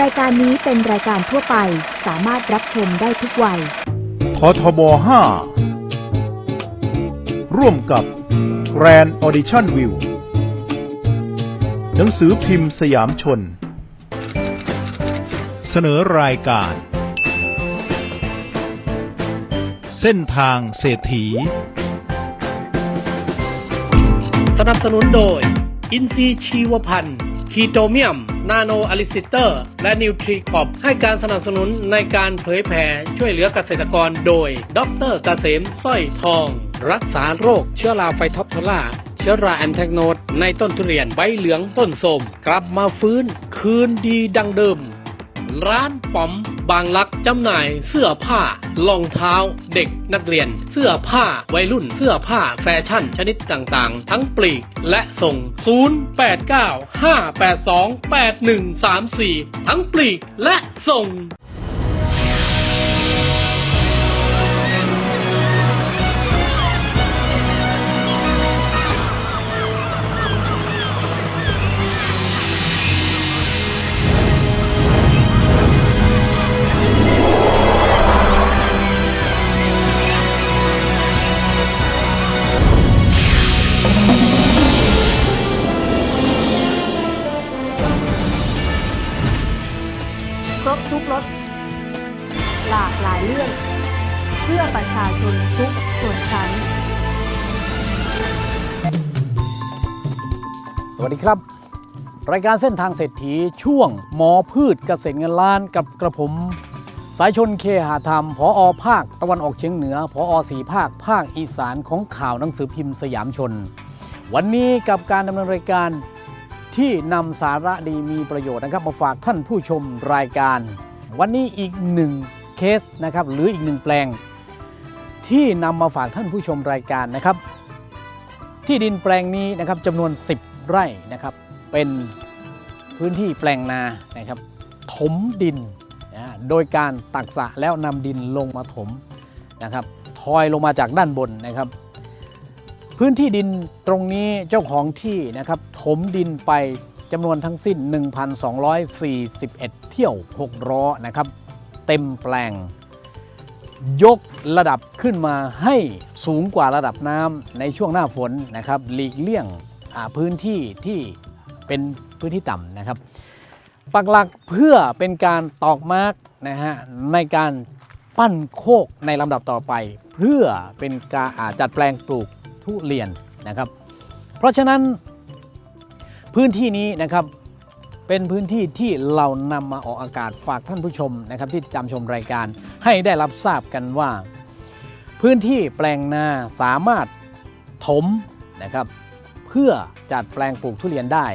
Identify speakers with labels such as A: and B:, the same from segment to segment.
A: รายการนี้เป็นรายการทั่วไปสามารถรับชมได้ทุกวัย
B: ททบ 5 ร่วมกับ Grand Audition View หนังสือพิมพ์สยามชน เสนอรายการ เส้นทางเศรษฐี
C: สนับสนุนโดย อินซีย์ชีวพันธ์ คีโตเมียม นาโนอลิซิเตอร์ และนิวทรีคอปให้การสนับสนุนในการเผยแผ่ช่วยเหลือเกษตรกรโดย ดรเกษมสร้อยทอง รักษาโรคเชื้อราไฟท็อปทล่าเชื้อราแอนแทกโนดในต้นทุเรียนใบเหลืองต้นส้มกลับมาฟื้น คืนดีดังเดิม ร้านป๋อมบางลักจำหน่ายเสื้อผ้ารองเท้า เด็กนักเรียน เสื้อผ้าวัยรุ่น เสื้อผ้าแฟชั่นชนิดต่างๆ ทั้งปลีกและส่ง 0895828134 ทั้งปลีกและส่ง
A: ครบทุกรสหลากหลายเรื่อง เพื่อประชาชนทุกส่วนชั้น
D: สวัสดีครับ รายการเส้นทางเศรษฐีช่วงหมอพืชเกษตรเงินล้านกับกระผม สายชนเคหาธรรม พออภาคตะวันออกเฉียงเหนือ พออสีภาค ภาคอีสานของข่าวหนังสือพิมพ์สยามชน วันนี้กับการดำเนินรายการ ที่นำสาระดีมีประโยชน์นะครับ มาฝากท่านผู้ชมรายการ วันนี้อีกหนึ่งเคสนะครับหรืออีกหนึ่งแปลง ที่นำมาฝากท่านผู้ชมรายการนะครับ ที่ดินแปลงนี้นะครับจำนวน 10 ไร่นะครับเป็นพื้นที่แปลงนานะครับ ถมดินนะโดยการตักสระแล้วนำดินลงมาถมนะครับทอยลงมาจากด้านบนนะครับ พื้นที่ดินตรงนี้เจ้าของที่นะครับถมดินไปจำนวนทั้งสิ้น 1,241 เที่ยว6ล้อนะครับ เต็มแปลง ยกระดับขึ้นมาให้สูงกว่าระดับน้ำในช่วงหน้าฝนนะครับ หลีกเลี่ยงพื้นที่ที่เป็นพื้นที่ต่ำนะครับ ปักหลักเพื่อเป็นการตอกมาร์กนะฮะในการปั้นโคกในลำดับต่อไป เพื่อเป็นการจัดแปลงปลูก ทุเรียนนะครับ เพราะฉะนั้นพื้นที่นี้นะครับเป็นพื้นที่ที่เรานำมาออกอากาศฝากท่านผู้ชมนะครับ ที่จำชมรายการให้ได้รับทราบกันว่า พื้นที่แปลงนาสามารถถมนะครับเพื่อจัดแปลงปลูกทุเรียนได้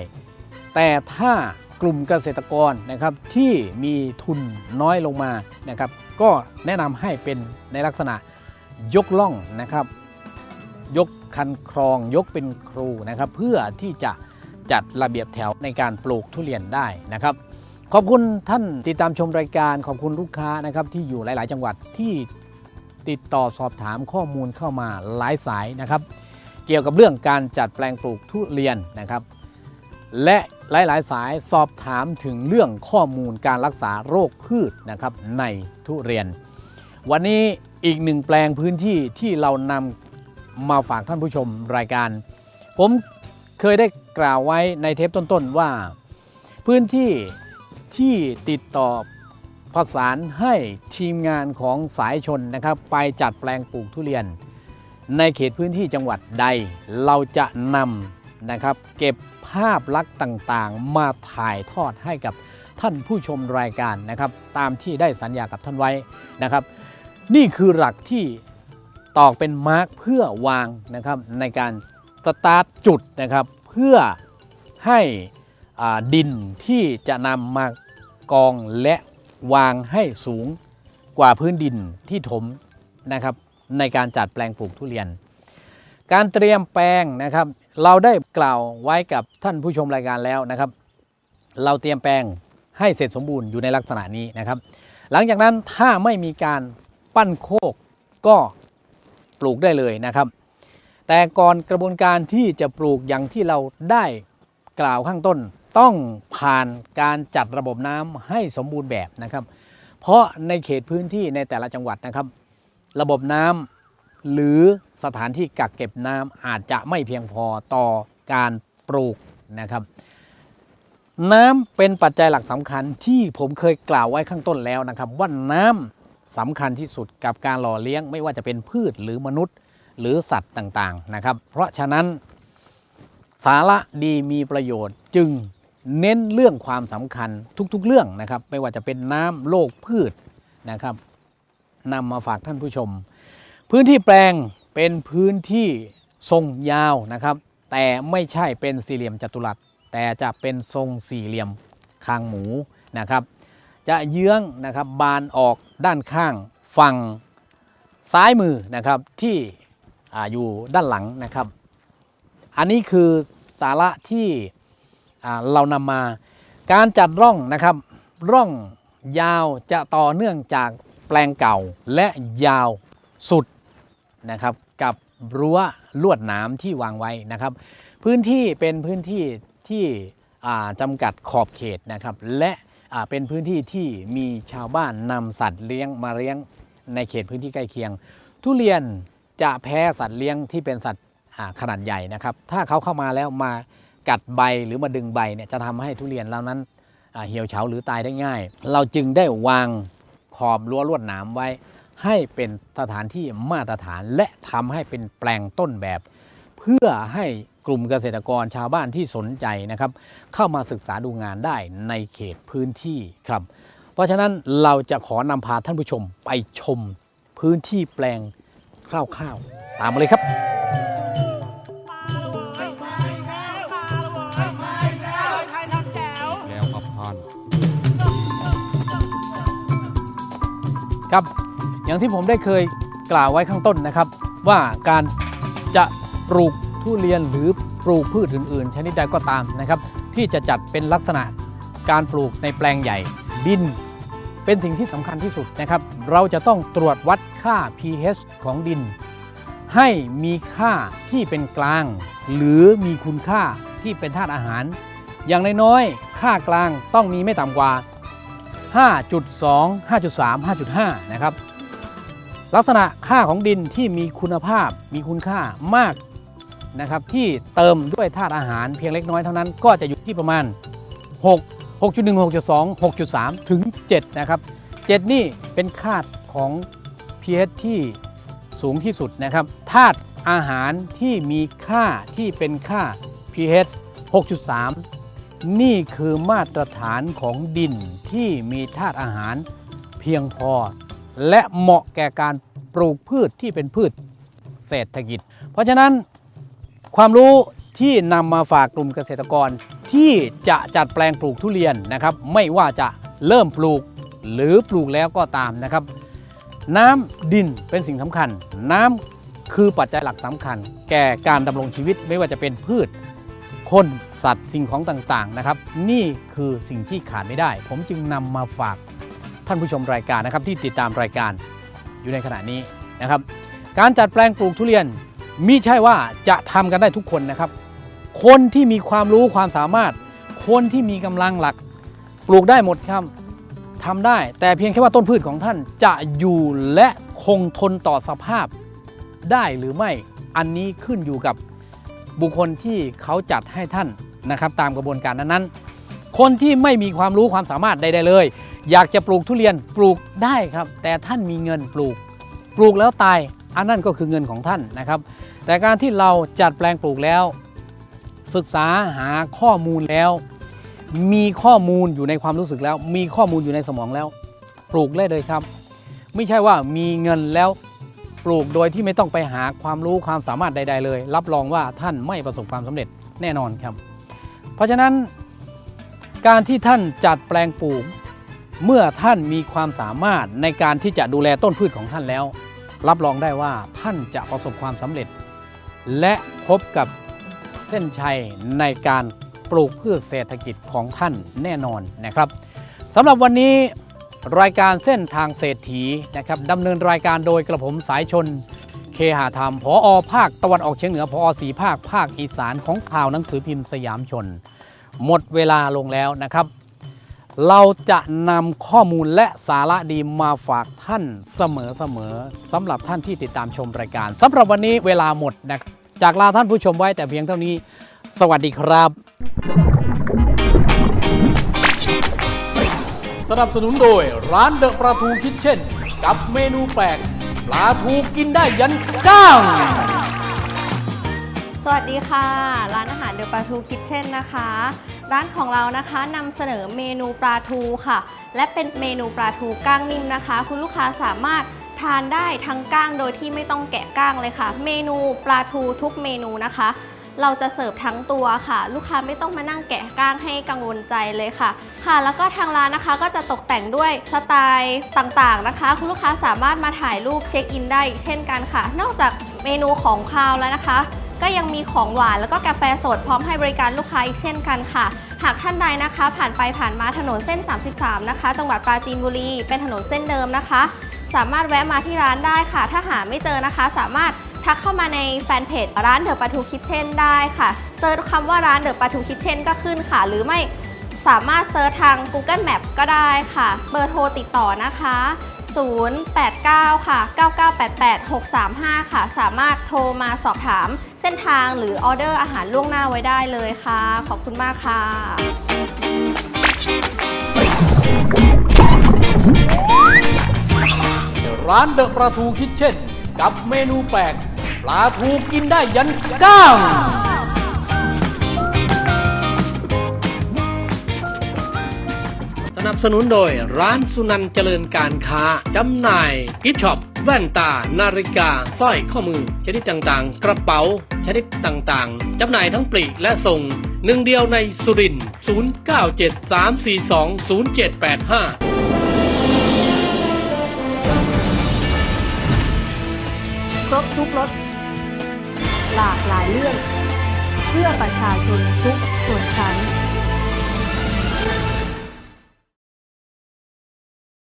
D: แต่ถ้ากลุ่มเกษตรกรนะครับที่มีทุนน้อยลงมานะครับ ก็แนะนำให้เป็นในลักษณะยกล่องนะครับ ยก คันครองยกเป็นครูนะครับเพื่อที่จะจัดระเบียบแถวในการปลูกทุเรียนได้นะครับ ขอบคุณท่านติดตามชมรายการขอบคุณลูกค้านะครับที่อยู่หลาย ๆ จังหวัดที่ติดต่อสอบถามข้อมูลเข้ามาหลายสายนะครับ เกี่ยวกับเรื่องการจัดแปลงปลูกทุเรียนนะครับ และหลาย ๆ สายสอบถามถึงเรื่องข้อมูลการรักษาโรคพืชนะครับในทุเรียน วันนี้อีกหนึ่งแปลงพื้นที่ที่เรานำ มาฝากท่านผู้ชมรายการ ผมเคยได้กล่าวไว้ในเทปต้นๆว่า พื้นที่ที่ติดต่อประสานให้ทีมงานของสายชนนะครับ ไปจัดแปลงปลูกทุเรียน ในเขตพื้นที่จังหวัดใด เราจะนำนะครับ เก็บภาพลักษณ์ต่างๆ มาถ่ายทอดให้กับท่านผู้ชมรายการนะครับ ตามที่ได้สัญญากับท่านไว้นะครับ นี่คือหลักที่ ตอกเป็นมาร์กเพื่อวางนะครับในการสตาร์ทจุดนะครับเพื่อให้ดินที่จะนำมากองและวางให้สูงกว่าพื้นดินที่ถมนะครับในการจัดแปลงปลูกทุเรียน การเตรียมแปลงนะครับ เราได้กล่าวไว้กับท่านผู้ชมรายการแล้วนะครับ เราเตรียมแปลงให้เสร็จสมบูรณ์อยู่ในลักษณะนี้นะครับ หลังจากนั้นถ้าไม่มีการปั้นโคกก็ ปลูกได้เลยนะครับ แต่ก่อนกระบวนการที่จะปลูกอย่างที่เราได้กล่าวข้างต้น ต้องผ่านการจัดระบบน้ำให้สมบูรณ์แบบนะครับ เพราะในเขตพื้นที่ในแต่ละจังหวัดนะครับ ระบบน้ำหรือสถานที่กักเก็บน้ำอาจจะไม่เพียงพอต่อการปลูกนะครับ น้ำเป็นปัจจัยหลักสำคัญที่ผมเคยกล่าวไว้ข้างต้นแล้วนะครับ ว่าน้ำ สำคัญที่สุดกับการหล่อเลี้ยงไม่ว่าจะเป็นพืชหรือมนุษย์หรือสัตว์ต่างๆนะครับ เพราะฉะนั้นสาระดีมีประโยชน์จึงเน้นเรื่องความสำคัญทุกๆเรื่องนะครับ ไม่ว่าจะเป็นน้ำโลกพืชนะครับนำมาฝากท่านผู้ชม พื้นที่แปลงเป็นพื้นที่ทรงยาวนะครับ แต่ไม่ใช่เป็นสี่เหลี่ยมจัตุรัส แต่จะเป็นทรงสี่เหลี่ยมคางหมูนะครับ จะเยื้องนะครับบานออกด้านข้างฝั่งซ้ายมือนะครับที่ออยู่ด้านหลังนะครับ อันนี้คือสาระที่เรานำมาการจัดร่องนะครับ ร่องยาวจะต่อเนื่องจากแปลงเก่าและยาวสุดนะครับ กับรั้วลวดหนามที่วางไว้นะครับ พื้นที่เป็นพื้นที่ที่จำกัดขอบเขตนะครับ และ เป็นพื้นที่ที่มีชาวบ้านนำสัตว์เลี้ยงมาเลี้ยงในเขตพื้นที่ใกล้เคียง ทุเรียนจะแพ้สัตว์เลี้ยงที่เป็นสัตว์ขนาดใหญ่นะครับ ถ้าเขาเข้ามาแล้วมากัดใบหรือมาดึงใบเนี่ยจะทำให้ทุเรียนเหล่านั้นเหี่ยวเฉาหรือตายได้ง่าย เราจึงได้วางขอบรั้วลวดหนามไว้ ให้เป็นสถานที่มาตรฐานและทำให้เป็นแปลงต้นแบบ เพื่อให้ กลุ่มเกษตรกรชาวบ้านที่สนใจนะครับเข้ามาศึกษาดูงานได้ในเขตพื้นที่ครับ เพราะฉะนั้นเราจะขอนำพาท่านผู้ชมไปชมพื้นที่แปลงคร่าวๆ ตามมาเลยครับ
E: แล้วครับท่าน
D: ครับ อย่างที่ผมได้เคยกล่าวไว้ข้างต้นนะครับ ว่าการจะปลูก ทุเรียนหรือปลูกพืชอื่น ๆ ชนิดใดก็ตามนะครับ ที่จะจัดเป็นลักษณะการปลูกในแปลงใหญ่ดิน เป็นสิ่งที่สำคัญที่สุดนะครับ เราจะต้องตรวจวัดค่า pH ของดิน ให้มีค่าที่เป็นกลาง หรือมีคุณค่าที่เป็นธาตุอาหาร อย่างน้อยๆค่ากลางต้องมีไม่ต่ำกว่า 5.2 5.3 5.5 นะครับ ลักษณะค่าของดินที่มีคุณภาพมีคุณค่ามาก นะครับที่เติมด้วยธาตุอาหารเพียงเล็กน้อยเท่านั้น ก็จะอยู่ที่ประมาณ 6 6.1 6.2 6.3 ถึง 7 นะครับ 7 นี่เป็นค่าของ pH ที่สูงที่สุดนะครับธาตุอาหารที่มีค่าที่เป็นค่า pH 6.3 นี่คือมาตรฐานของดินที่มีธาตุอาหารเพียงพอ และเหมาะแก่การปลูกพืชที่เป็นพืชเศรษฐกิจ เพราะฉะนั้น ความรู้ที่นำมาฝากกลุ่มเกษตรกร ที่จะจัดแปลงปลูกทุเรียนนะครับ ไม่ว่าจะเริ่มปลูกหรือปลูกแล้วก็ตามนะครับ น้ำดินเป็นสิ่งสำคัญ น้ำคือปัจจัยหลักสำคัญ แก่การดำรงชีวิตไม่ว่าจะเป็นพืช คนสัตว์สิ่งของต่างๆนะครับ นี่คือสิ่งที่ขาดไม่ได้ ผมจึงนำมาฝากท่านผู้ชมรายการนะครับที่ติดตามรายการอยู่ในขณะนี้นะครับ การจัดแปลงปลูกทุเรียน มิใช่ว่าจะทำกันได้ทุกคนนะครับ คนที่มีความรู้ความสามารถ คนที่มีกำลังหลัก ปลูกได้หมดครับทำได้ แต่เพียงแค่ว่าต้นพืชของท่านจะอยู่และคงทนต่อสภาพได้หรือไม่อันนี้ขึ้นอยู่กับบุคคลที่เขาจัดให้ท่านนะครับ ตามกระบวนการนั้นๆ คนที่ไม่มีความรู้ความสามารถใดๆเลย อยากจะปลูกทุเรียนปลูกได้ครับ แต่ท่านมีเงินปลูก ปลูกแล้วตายอันนั้นก็คือเงินของท่านนะครับ แต่การที่เราจัดแปลงปลูกแล้ว ศึกษาหาข้อมูลแล้ว มีข้อมูลอยู่ในความรู้สึกแล้ว มีข้อมูลอยู่ในสมองแล้ว ปลูกได้เลยครับ ไม่ใช่ว่ามีเงินแล้วปลูกโดยที่ไม่ต้องไปหาความรู้ความสามารถใด ๆ เลย รับรองว่าท่านไม่ประสบความสำเร็จแน่นอนครับ เพราะฉะนั้น การที่ท่านจัดแปลงปลูก เมื่อท่านมีความสามารถในการที่จะดูแลต้นพืชของท่านแล้ว รับรองได้ว่าท่านจะประสบความสำเร็จ และพบกับเส้นชัยในการปลูกพืชเศรษฐกิจของท่านแน่นอนนะครับสำหรับวันนี้รายการเส้นทางเศรษฐีนะครับดำเนินรายการโดยกระผมสายชน เคหาธรรมพออภาคตะวันออกเฉียงเหนือพอสีภาคภาคอีสานของข่าวหนังสือพิมพ์สยามชน หมดเวลาลงแล้วนะครับ เราจะนำข้อมูลและสาระดีมาฝากท่านเสมอๆสำหรับท่านที่ติดตามชมรายการสำหรับวันนี้เวลาหมดนะ จากลาท่านผู้ชมไว้แต่เพียงเท่านี้ สวัสดีครับ สนับสนุนโดยร้านเดอะปลาทูคิทเช่น กับเมนูแปลกปลาทูกินได้ยันก้าง
F: สวัสดีค่ะ ร้านอาหารเดอะปลาทูคิทเช่นนะคะ ร้านของเรานะคะนำเสนอเมนูปลาทูค่ะ และเป็นเมนูปลาทูก้างนิ่มนะคะ คุณลูกค้าสามารถ ทานได้ทั้งก้างโดยที่ไม่ต้องแกะก้างเลยค่ะ เมนูปลาทูทุกเมนูนะคะ เราจะเสิร์ฟทั้งตัวค่ะ ลูกค้าไม่ต้องมานั่งแกะก้างให้กังวลใจเลยค่ะ ค่ะ แล้วก็ทางร้านนะคะก็จะตกแต่งด้วยสไตล์ต่างๆนะคะ คุณลูกค้าสามารถมาถ่ายรูปเช็คอินได้อีกเช่นกันค่ะ นอกจากเมนูของคาวแล้วนะคะก็ยังมีของหวานแล้วก็กาแฟสดพร้อมให้บริการลูกค้าอีกเช่นกันค่ะ หากท่านใดนะคะ ผ่านไปผ่านมาถนนเส้น 33 นะคะ จังหวัดปราจีนบุรี เป็นถนนเส้นเดิมนะคะ สามารถแวะมาที่ร้านได้ค่ะ ถ้าหาไม่เจอนะคะ สามารถทักเข้ามาในแฟนเพจร้านเดอะปาทูคิทเช่นได้ค่ะเซิร์ชคำว่าร้านเดอะปาทูคิทเช่นก็ขึ้นค่ะ หรือไม่สามารถเซิร์ชทาง Google Map ก็ได้ค่ะ เบอร์โทรติดต่อนะคะ 089 ค่ะ 9988 635 ค่ะ สามารถโทรมาสอบถามเส้นทางหรือออเดอร์อาหารล่วงหน้าไว้ได้เลยค่ะ ขอบคุณมากค่ะ
D: ร้านเดอะปลาทูคิทเช่น กับเมนูแปลกปลาทูกินได้ยันก้าง
C: สนับสนุนโดยร้านสุนันเจริญการค้า จำหน่ายกิฟช็อป แว่นตา นาฬิกาสร้อยข้อมือ ชนิดต่างๆ กระเป๋า ชนิดต่างๆ จำหน่ายทั้งปลีกและส่งหนึ่งเดียวในสุรินทร์0973420785
A: ครบทุกรสหลากหลายเรื่อง เพื่อประชาชนทุกส่วนชั้น